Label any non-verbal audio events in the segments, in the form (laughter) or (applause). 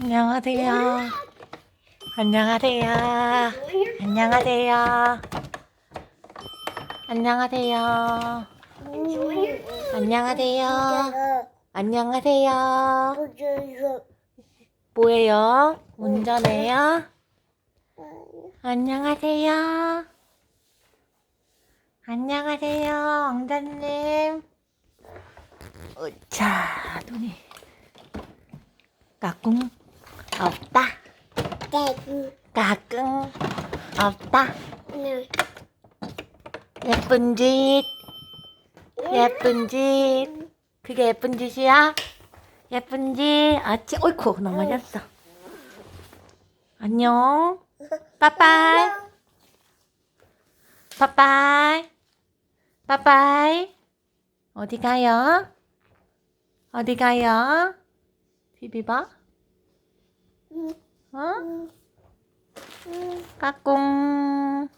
안녕하세요. 안녕하세요. 안녕하세요. 안녕하세요. 안녕하세요. 안녕하세요. 뭐예요? 운전해요? 안녕하세요. 안녕하세요, 왕자님. 자, 눈이 까꿍 없다. 까꿍 없다. 예쁜 짓, 예쁜 짓. 그게 예쁜 짓이야? 예쁜 짓. 아치, 어이쿠, 넘어졌어. 안녕. 빠빠이. 빠빠이. 빠빠이. 어디 가요? 어디 가요? TV 봐? 어? 까꿍.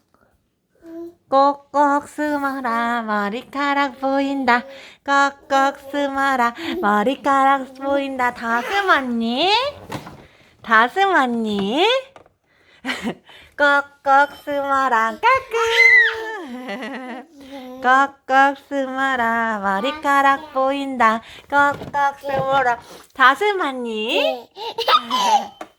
꼭꼭 숨어라 머리카락 보인다 꼭꼭 숨어라 머리카락 보인다 다 숨었니? 다 숨었니? (laughs) 꼭꼭 숨어라 까꿍 꼭꼭 숨어라 머리카락 보인다 꼭꼭 숨어라 다 숨었니? (laughs)